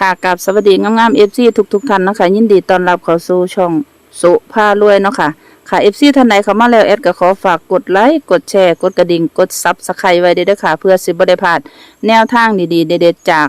ค่ะกับสวัสดีงามๆเอฟซีทุกๆท่านนะคะยินดีต้อนรับเข้าสู่ช่องสุภารวยเนาะค่ะค่ะเอฟซีท่านใดเข้ามาแล้วแอดก็ขอฝากกดไลค์กดแชร์กดกระดิ่งกดซับสไครต์ไว้ด้วยเด้ค่ะ เพื่อสิบได้พลาดแนวทางดีๆ เด็ดๆจาก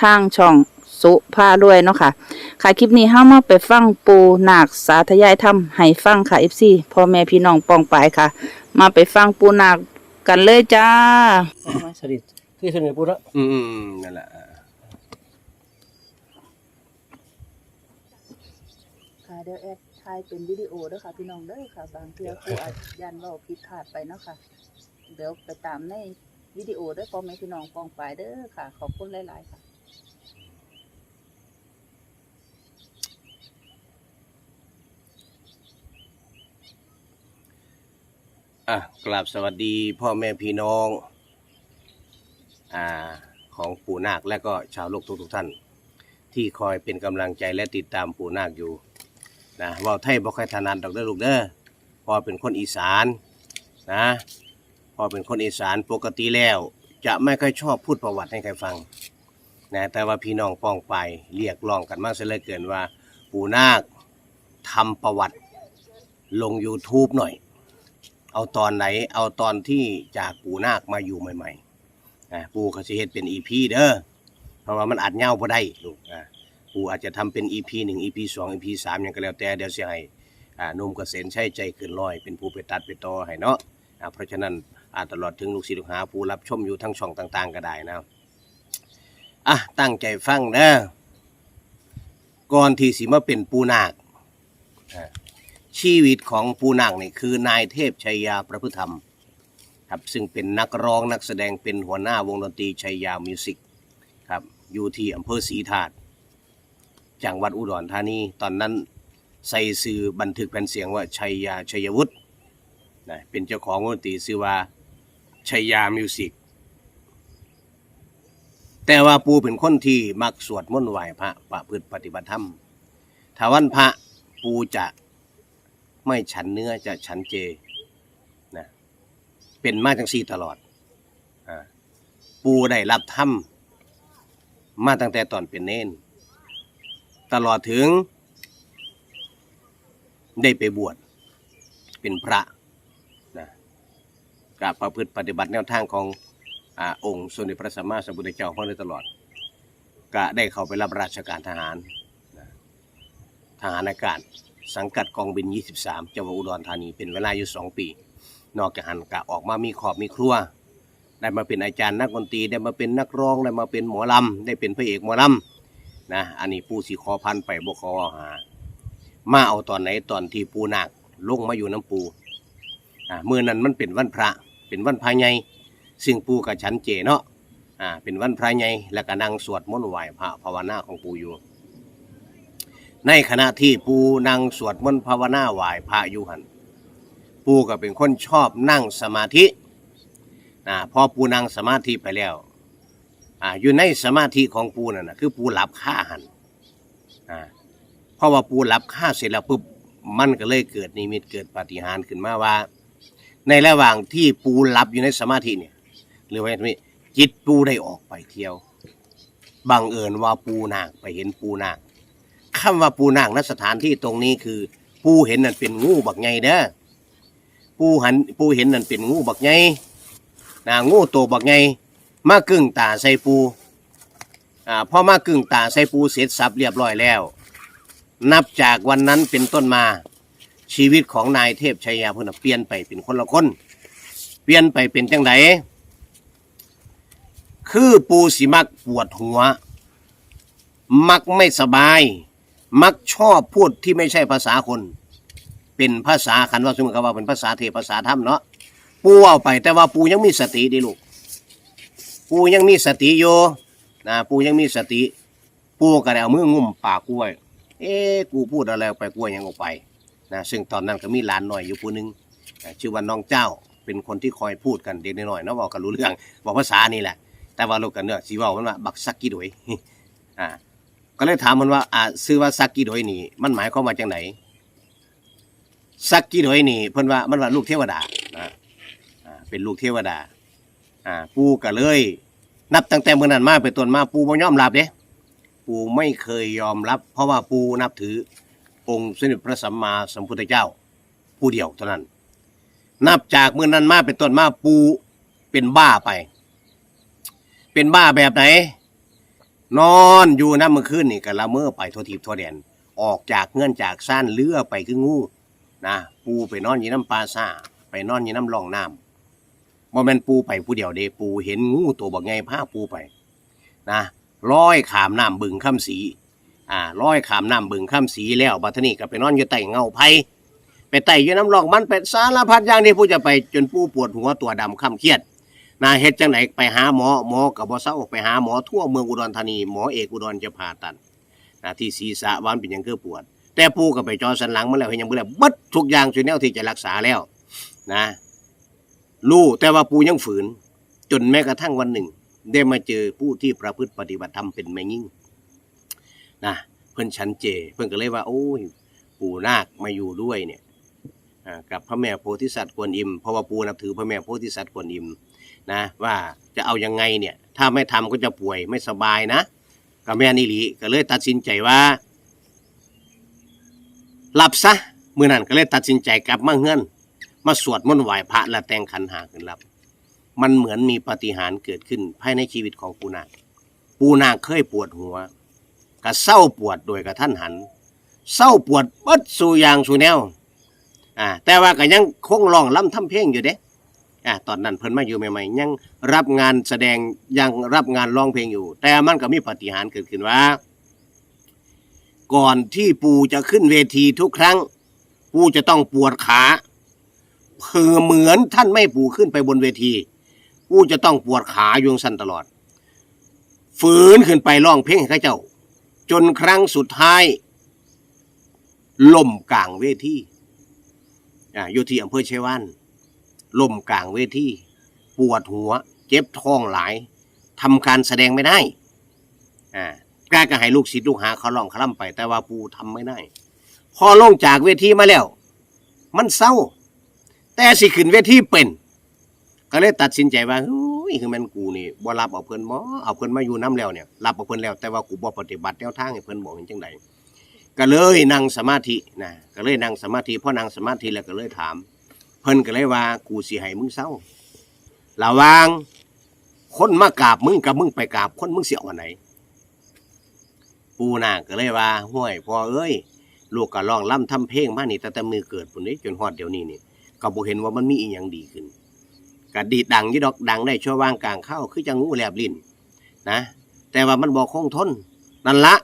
ทางช่องสุภารวยเนาะค่ะ ค่ะคลิปนี้เฮามาไปฟังปูนาคสาธยายธรรมให้ฟังค่ะ FC พ่อแม่พี่น้องปองปายค่ะ มาไปฟังปูนาค กันเลยจ้ามาสลิดคือสนิทพูดแล้วอืมอืมอืมนั่นแหละอ่าค่ะเดี๋ยวแอดถ่ายเป็นวิดีโอเด้อค่ะพี่น้องเด้อค่ะ บางเทื่อครูอาจยันเว้าผิดพลาดไปเนาะค่ะ เดี๋ยวไปตามในวิดีโอเด้อพ่อแม่พี่น้องปองปายเด้อค่ะ ขอบคุณหลาย ๆ ค่ะ อะกราบสวัสดีพ่อแม่พี่น้องอ่าของปู่นาคและก็ชาวโลกทุกทุกท่าน ที่คอยเป็นกำลังใจและติดตามปู่นาคอยู่นะเว่าไทยบ่ค่อยถนัดดอกเด้อลูกเด้อพอเป็นคนอีสานนะพอเป็นคนอีสานปกติแล้ว จะไม่ค่อยชอบพูดประวัติให้ใครฟังนะแต่ว่าพี่น้องป้องไปเรียกร้องกันมากเสียเหลือเกินว่า ปู่นาคทำประวัติลง YouTube หน่อย เอาตอนไหน เอาตอนที่จากปู่นาคมาอยู่ใหม่ๆอ่าปู่เขาสิเฮ็ดเป็นอีพีเด้อเพราะว่ามันอาจเงาบ่ได้ลูกอ่าปู่อาจจะทำเป็นอีพีหนึ่งอีพีสองอีพีสามอย่างก็แล้วแต่เดี๋ยวสิให้อ่านุ่มเกษตรใช้ใจเกินร้อยเป็นผู้ไปตัดไปต่อให้เนาะอ่าเพราะฉะนั้นอ่าตลอดถึงลูกศิษย์ลูกหาผู้รับชมอยู่ทั้งช่องต่าง ๆ ก็ได้นะอะตั้งใจฟังเด้อก่อนที่สิมาเป็นปูนาคอ่า ชีวิตของปูนังนี่คือนายเทพชัยยาประพฤติธรรมครับซึ่งเป็นนักร้องนักแสดงเป็นหัวหน้าวงดนตรีชัยยามิวสิกครับอยู่ที่อำเภอศรีธาตุจังหวัดอุดรธานีตอนนั้นใส่สื่อบันทึกแผ่นเสียงว่าชัยยาชัยวุฒินะเป็นเจ้าของวงดนตรีชื่อว่าชัยยามิวสิกแต่ว่าปูเป็นคนที่มักสวดมนต์ไหว้พระประพฤติปฏิบัติธรรมถ้าวันพระปูจะ ไม่ฉันเนื้อจะฉันเจนะเป็นมาจังซี่ตลอดอปูได้รับธรรมมาตั้งแต่ตอนเป็นเน้นตลอดถึง ได้ไปบวชเป็นพระนะกับประพฤติปฏิบัติแนวทางของอองค์สมเด็จพระสัมมาสัมพุทธเจ้าของเราตลอดก็ได้เข้าไปรับราชการทหารนะทหารอากาศ สังกัดกองบิน 23จังหวัดอุดรธานีเป็นเวลาอยู่ 2 ปี นอกจากหันกะออกมามีขอบมีครัว ได้มาเป็นอาจารย์นักดนตรีได้มาเป็นนักร้องได้มาเป็นหมอลำได้เป็นพระเอกหมอลำนะอันนี้ปูสีคอพันไปบกคอหา มาเอาตอนไหนตอนที่ปูหนาคลงมาอยู่น้ำปูอ่าเมื่อนั้นมันเป็นวันพระเป็นวันพระใหญ่ซึ่งปูกับฉันเจเนาะอ่าเป็นวันพระใหญ่แล้วก็นั่งสวดมนต์ไหว้พระภาวนาของปูอยู่ ในขณะที่ปูนั่งสวดมนต์ภาวนาไหวพระอยู่หันปูก็เป็นคนชอบนั่งสมาธินะพอปูนั่งสมาธิไปแล้วอ่าอยู่ในสมาธิของปูนั่นนะคือปูหลับค่าหันอ่าเพราะว่าปูหลับค่าเสร็จแล้วปุ๊บมันก็เลยเกิดนิมิตเกิดปาฏิหาริย์ขึ้นมาว่า ในระหว่างที่ปูหลับอยู่ในสมาธิเนี่ยหรือว่าอย่างนี้จิตปูได้ออกไปเที่ยวบังเอิญว่าปูนางไปเห็นปูนาง คำว่าปูนางณสถานที่ตรงนี้คือ ปูเห็นนั่นเป็นงูบักไงเด้อปูหันปูเห็นนั่นเป็นงูบักไงนะงูโตวบักไงมากึ่งตาใส่ปูอ่าพอมากึ่งตาใส่ปูเสร็จสับเรียบร้อยแล้ว นับจากวันนั้นเป็นต้นมา ชีวิตของนายเทพชัยยาเพุ่นนเปลี่ยนไปเป็นคนละคน เปลี่ยนไปเป็นจังไดคือปูสิมักปวดหัว มักไม่สบาย มักชอบพูดที่ไม่ใช่ภาษาคน เป็นภาษาคันว่าสมมติว่าเป็นภาษาเทพภาษาธรรมเนาะปูเอาไป แต่ว่าปูยังมีสติดีลูกปูยังมีสติอยู่นะปูยังมีสติ ปูก็ได้เอามืองุ่มปากกล้วย เอ๊กูพูดอะไรไปกล้วยยังออกไปนะซึ่งตอนนั้นก็มีหลานหน่อยอยู่ผู้นึงนะชื่อว่าน้องเจ้าเป็นคนที่คอยพูดกันเด็กน้อยๆเนาะบอกกันรู้เรื่องบอกภาษานี่แหละ แต่ว่าลูกกันเนี่ยสีว่ามันว่าบักซักกี้ดวยอ่า ก็เลยถามมันว่าอ่าซื้อว่าซักกี้โดยนี่มันหมายความว่าจังไหนซักกี้โดยนี่เพิ่นว่ามันว่าลูกเทวดานะอ่าเป็นลูกเทวดา อ่า ปูก็เลย นับตั้งแต่เมื่อนั้นมาเป็นต้นมาปู่บ่ยอมรับเด้ปูไม่เคยยอมรับ เพราะว่าปูนับถือ องค์สมเด็จพระสัมมาสัมพุทธเจ้า ผู้เดียวเท่านั้น นับจากเมื่อนั้นมาเป็นต้นมาปูเป็นบ้าไป เป็นบ้าแบบไหน นอนอยู่น้ำเมื่อคืนนี่ก็ละเมอไปทั่วทิพย์ทั่วแดน ออกจากเงื่อนจากซ่านเรือไปคืองูนะปูไปนอนอยู่น้ำปลาซ่า ไปนอนอยู่น้ำร่องน้ำบ่แม่นปูไปผู้เดียวเดปูเห็นงูตัวบักไงพาปูไปนะร้อยขามน้ำบึงข้ามสีอ่าร้อยขามน้ำบึงข้ามสีแล้วบัดทนี้ก็ไปนอนอยู่ใต้เงาไผ่ไปไต่อยู่น้ำร่องมันเป็นสารพัดอย่างที่ผู้จะไปจนปูปวดหัวตัวดำข้ามเครียด นาเฮ็ดจังไหนไปหาหมอหมอกับบ่เศร้าไปหาหมอทั่วเมืองอุดรธานีหมอเอกอุดรจะผ่าตัดนะที่ศีรษะวามันเป็นหยังคือปวด แต่ปูก็ไปจอสันหลังมาแล้วเฮ็ดหยังบ่แล้วเบิดทุกอย่างช่วยแนวที่จะรักษาแล้วนะรู้แต่ว่าปูยังฝืน จนแม้กระทั่งวันหนึ่ง ได้มาเจอผู้ที่ประพฤติปฏิบัติธรรมเป็นแม่ยิ่งนะเพิ่นชันเจ เพิ่นก็เลยว่า โอ้ยปู่นาคมาอยู่ด้วยเนี่ยอ่ากับพระแม่โพธิสัตว์กวนอิมเพราะว่าปูนับถือพระแม่โพธิสัตว์กวนอิม นะว่าจะเอายังไงเนี่ยถ้าไม่ทำก็จะป่วยไม่สบายนะกับแม่นิลีก็เลยตัดสินใจว่าหลับซะเมื่อนั้นก็เลยตัดสินใจกลับมาเฮือน มาสวดมนต์ไหว้พระและแต่งขันหาขึ้นรับ มันเหมือนมีปฏิหารเกิดขึ้นภายในชีวิตของปูนาปูนาเคยปวดหัวก็เศร้าปวดโดยกระท่านหันเศร้าปวดเบิดสู่อย่างสู่แนวอ่าแต่ว่าก็ยังคงร้องล่ำทำเพลงอยู่เด้ อ่าตอนนั้นเพิ่นมาอยู่ใหม่ๆยังรับงานแสดงยังรับงานร้องเพลงอยู่ แต่มันก็มีปาฏิหารย์เกิดขึ้นว่า ก่อนที่ปู่จะขึ้นเวทีทุกครั้ง ปู่จะต้องปวดขาเพื่อเหมือนท่านไม่ปู่ขึ้นไปบนเวที ปู่จะต้องปวดขาอยู่สั้นตลอด ฝืนขึ้นไปร้องเพลงให้ข้าเจ้า จนครั้งสุดท้ายล่มกลางเวทีอ่าอยู่ที่อำเภอเชวาน ล่มกลางเวทีปวดหัว เจ็บท้องหลายทำการแสดงไม่ได้ อ่ากล้าก็ให้ลูกศิษย์ลูกหาเขาลองเขาล่ำไป แต่ว่าปูทำไม่ได้ พอลงจากเวทีมาแล้ว มันเศร้า แต่สิขึ้นเวทีเป็น ก็เลยตัดสินใจว่าเฮ้ยคือแมันกูนี่บ่รับเอาเพิ่นบ่เอาเพิ่นมาอยู่น้ำแล้วเนี่ยรับเอาเพิ่นแล้วแต่ว่ากูบ่ปฏิบัติแนวทางให้เพิ่นบอกเห็นจังไดก็เลยนั่งสมาธินะก็เลยนั่งสมาธิพอนั่งสมาธิแล้วก็เลยถาม เพิ่นก็เลยว่า กูสิให้มึงเศร้าระว่าง คนมากราบมึงกับมึงไปกราบคนมึงเสียวันไหน ปูนาก็เลยว่าห้วยพ่อเอ้ย ลูกก็ร้องล่ำทำเพลงมานี่ตั้งแต่มือเกิดปุ่นนี้จนฮอดเดี๋ยวนี้นี่ก็บ่เห็นว่ามันมีอีหยังดีขึ้นก็ดีดดังยี่ดอกดังได้ชั่วว่างกลางเข้าคือจังงูแลบลิ้นนะ แต่ว่ามันบอกคงทนนั่นละ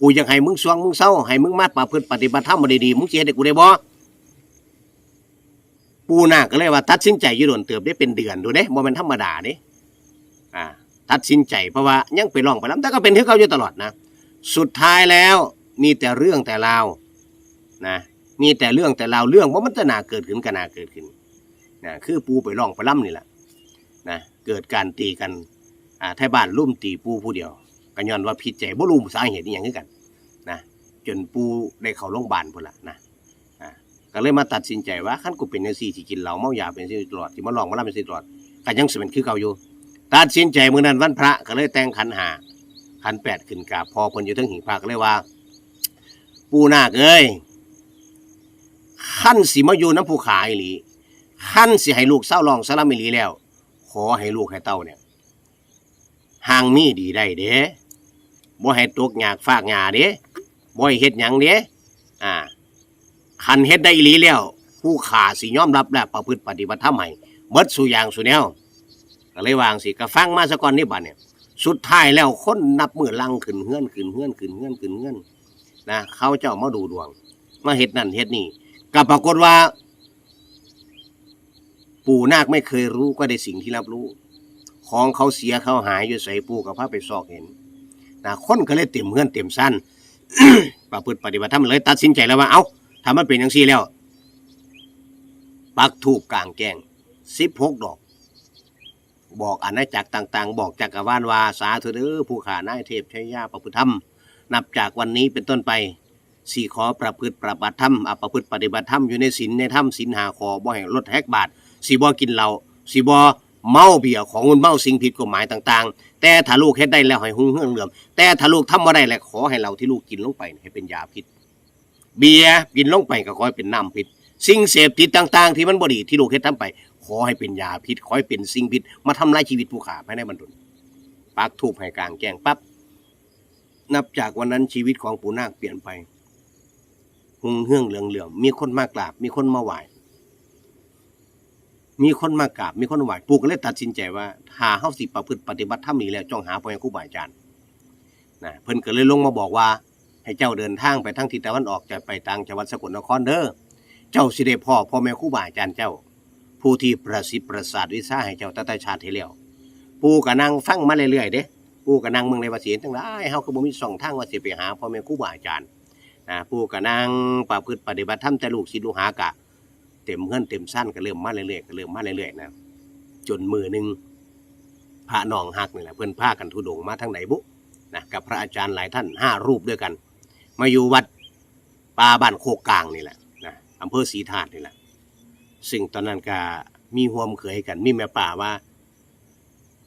กูอยากให้มึงสวงมึงเศร้าให้มึงมาประพฤติปฏิบัติธรรมมาดีๆมึงเสียเด็กกูได้บ่ ปูนาก็เลยว่า ตัดสินใจอยืดนเติบได้เป็นเดือนดูเด้บ่แมันธรรมดาเด้อ่า ตัดสินใจเพราะว่ายังไปร้องไปลํแต่ก็เป็นที่เขาอยู่ตลอดนะ สุดท้ายแล้วมีแต่เรื่องแต่ราวนะมีแต่เรื่องแต่ราวเรื่องว่ามันจะนาเกิดขึ้นก็น่าเกิดขึ้นนะคือปูไปร้องไปล่ำนี่แหละนะเกิดการตีกันอ่าไทยบ้านลุ่มตีปูผู้เดียวก็ย้อนว่าผิดใจบ่รู้สาเหตุอย่างคือกันนะจนปูได้เข้าโรงพยาบาลพุ่นละนะ ก็เลยมาตัดสินใจว่าขั้นกูเป็นจังซี่สิกินเหล้าเมายาเป็นจังซี่ตลอดสิมาลองมาล่ำเป็นจังซี่ตลอดก็ยังสิเป็นคือเก่าอยู่ ตัดสินใจเมื้อนั้นวันพระก็เลยแต่งขันหาขันแปดขึ้นกราบพอเพิ่นอยู่ทั้งหิงพระก็เลยว่า ปูนาคเอ้ยขั้นสิมาอยู่น้ำผู้ขาอีหลีขั้นสิให้ลูกเศร้าลองสลัมอีหลีแล้ว ขอให้ลูกให้เต้าเนี่ยห่างมีดีได้เด้บ่ให้ตกหยากฟากหญ้าเด้บ่ให้เฮ็ดหยังเด้อ่า คันเฮ็ดได้อีหลีแล้ว ผู้ขาสิยอมรับและประพฤติปฏิบัติธรรมให้เบิดสู่อย่างสู่แนวก็เลยวางสิก็ฟังมาซะก่อนนี่บัดเนี่ย สุดท้ายแล้วคนนับมือลังขึ้นเฮือนขึ้นเฮือนขึ้นเฮือนขึ้นเฮือนนะเขาเจ้ามาดูดวง มาเฮ็ดนั่นเฮ็ดนี่ก็ปรากฏว่า ปู่นาคไม่เคยรู้ก็ได้สิ่งที่รับรู้ ของเขาเสียเขาหายอยู่ใส่ปู่กับพระไปซอกเห็นนะคนก็เลยเต็มเฮือนเต็มสั้นประพฤติปฏิบัติธรรมเลย ตัดสินใจแล้วว่าเอ้า ถ้ามันเป็นอย่างซี่แล้ว ปักถูกกลางแกงสิบหกดอก บอกอาณาจักรต่าง ๆ บอกจักรวาลวาสาธุเด้อผู้ขานายเทพชัยยาประพฤติธรรม นับจากวันนี้เป็นต้นไปสี่ขอประพฤติปฏิบัติธรรมอประพฤติปฏิบัติธรรมอยู่ในศีลในธรรมศีลหาขอบ่ให้ลดแฮกบาทสีบ่กินเหล้าสิบอเมาเบียของเงินเมาสิ่งผิดกฎหมายต่าง ๆ แต่ถ้าลูกเฮ็ดได้แล้วให้หุ่งเฮืองเหลื่อมแต่ถ้าลูกทำบ่ได้แล้วขอให้เราที่ลูกกินลงไปให้เป็นยาพิษ เบียร์กินลงไปก็ขอให้เป็นน้ำพิษ สิ่งเสพติดต่างๆ ที่มันบ่ดีที่ลูกเฮ็ดทำไป ขอให้เป็นยาพิษ ขอให้เป็นสิ่งพิษ มาทำลายชีวิตผู้ขาภายในบรรดลปักทูบให้กลางแจ้งปั๊บนับจากวันนั้นชีวิตของปู่นาคเปลี่ยนไปหุงเฮืองเหลืองเหลือมมีคนมากราบ มีคนมาไหว้มีคนมากราบ มีคนไหว้ปู่ก็เลยตัดสินใจว่าหาเฮาสิประพฤติปฏิบัติธรรมนี้แล้วจ้องหาพ่อแม่ครูบาอาจารย์นะเพิ่นก็เลยลงมาบอกว่า ให้เจ้าเดินทางไปทางทิศตะวันออกจะไปทางจังหวัดสกลนครเด้อเจ้าสิได้พ่อพ่อแม่ครูบาอาจารย์เจ้า ผู้ที่ประสิทธิ์ประสาทวิชาให้เจ้าตั้งแต่ชาติที่แล้วปู่ก็นั่งฟังมาเรื่อยๆเด้ปู่ก็นั่งเมืองในวาสิเห็นจังไดเฮาก็บ่มีช่องทางว่าสิไปหาพ่อแม่ครูบาอาจารย์นะผู้ก็นั่งประพฤติปฏิบัติธรรมแต่ลูกศิษย์ลูกหากะ เต็มเฮือนเต็มสั้นก็เริ่มมาเรื่อยๆก็เริ่มมาเรื่อยๆนะจนมือหนึ่งพระนองหักนี่แหละเพื่อนพากันทุดงมาทางไหนบุนะกับพระอาจารย์หลายท่านห้ารูปด้วยกัน มาอยู่วัดป่าบ้านโคกกลางนี่แหละนะอำเภอศรีธาตุนี่แหละ ซึ่งตอนนั้นก็มีห่วมเขยกัน มีแม่ป่าว่า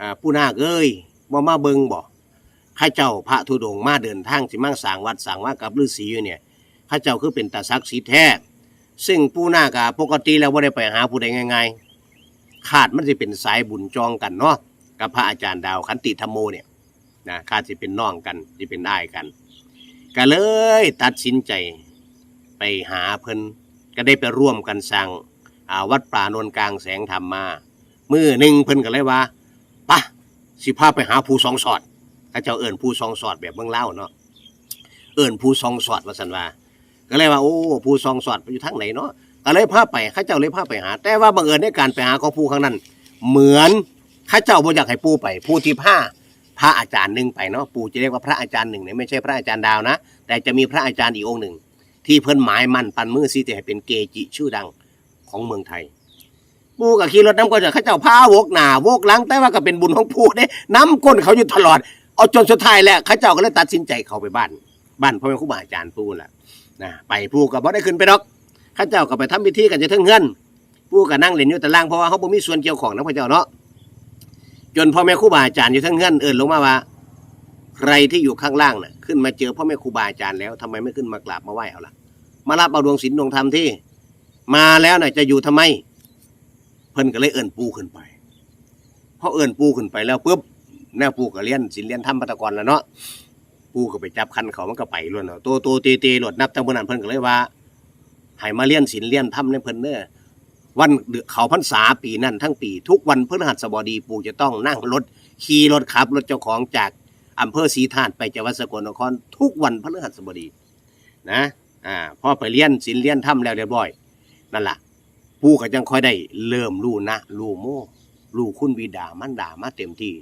อ่าผู้นาคเอ้ยบ่มาเบิงบ่ข้าเจ้าพระธุดงมาเดินทางสิมั่งสางวัดสางว่ากับฤาษีอยู่เนี่ยข้าเจ้าคือเป็นตาศักสิทธิ์แท้ ซึ่งผู้หน้ากาปกติแล้วว่าได้ไปหาผู้ใดง่ายๆขาดมันจะเป็นสายบุญจองกันเนาะกับพระอาจารย์ดาวขันติธรรมโมเนี่ยนะขาดจะเป็นน้องกันจะเป็นไอ้กัน ก็เลยตัดสินใจไปหาเพิ่นก็ได้ไปร่วมกันสร้างาวัดป่านนกลางแสงธรรมมามือหนึ่งเพิ่นก็เลยว่าปะสิพาไปหาผู้สองสอดเขาเจ้าเอิญผู้ซองสอดแบบเมืองเล่าวเนาะเอิญผู้ซองสอดว่าสันว่าก็เลยว่าโอ้ผู้ซองสอดไปอยู่ทางไหนเนาะก็เลยพาไปข้าเจ้าเลยพาไปหา แต่ว่าบังเอิญในการไปหาของผู้ข้งนั้น เหมือนข้าเจ้าบ่อยากให้ผู้ไปผู้ที่พา ระอาจารย์หนึ่งไปเนาะปู่จะเรียกว่าพระอาจารย์หนึ่งเนี่ยไม่ใช่พระอาจารย์ดาวนะ แต่จะมีพระอาจารย์อีกองค์หนึ่ง ที่เพิ่นหมายมั่นปันมือซีจะให้เป็นเกจิชื่อดังของเมืองไทย ปู่กับขี่รถน้ำก็จะเข้าเจ้าพาวกหนาวกหลังแต่ว่าก็เป็นบุญของปู่เด้น้ำก้นเขาอยู่ตลอดเอาจนสุดท้ายแล้วเข้าเจ้าก็เลยตัดสินใจเขาไปบ้าน บ้านพ่อแม่ครูบาอาจารย์ปู่ล่ะนะไปปู่ก็บ่ได้ขึ้นไปดอกข้าเจ้าก็ไปทำพิธีกันจะถึงเฮือนปู่ก็นั่งเล่นอยู่แต่ล่างเพราะว่าเขาบ่มีส่วนเกี่ยวของนะพระเจ้าเนาะ จนพ่อแม่ครูบาอาจารย์อยู่ทั้งเฮือนเอิ้นลงมาว่า ใครที่อยู่ข้างล่างน่ะ ขึ้นมาเจอพ่อแม่ครูบาอาจารย์แล้วทำไมไม่ขึ้นมากราบมาไหว้เอาล่ะ มารับเอาดวงศีลดวงธรรมที่ มาแล้วน่ะ จะอยู่ทำไม เพิ่นก็เลยเอิ้นปูขึ้นไปพอเอิ้นปูขึ้นไปแล้วปุ๊บแน่ปูก็เรียนศิลเรียนธรรมปัตตกรแล้วเนาะปูก็ไปจับคันเขามันก็ไปล้วนเนาะโตโตเตเตหลดนับตั้งบนนั้นเพิ่นก็เลยว่าให้มาเรียนศิลเรียนธรรมในเพิ่นเด้อ วันเขาพรรษาปีนั้นทั้งปี ทุกวันพฤหัสบดีปู่จะต้องนั่งรถขี่รถขับรถเจ้าของจากอำเภอศรีธาตุไปจังหวัดสกลนคร ทุกวันพฤหัสบดีนะอ่าพอไปเรียนศิลเรียนธรรมแล้วเรียบร้อย นั่นล่ะ ปู่ก็จังค่อยได้เริ่มรู้นะรู้โม่รู้คุณวิดามันด่ามาเต็มที่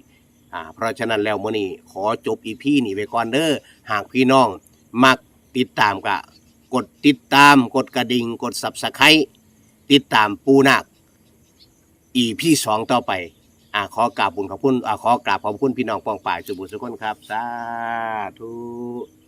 อ่าเพราะฉะนั้นแล้วมื้อนี้ขอจบอีพีนี่ไปก่อนเด้อหากพี่น้องมักติดตามก็กดติดตามกดกระดิ่งกด Subscribe ติดตามปูนาคอีพี่สองต่อไปอ่าขอกราบบุญขอบคุณอ่าขอกราบขอบคุณพี่น้องปองป่ายสุบุสุคนครับ สาธุ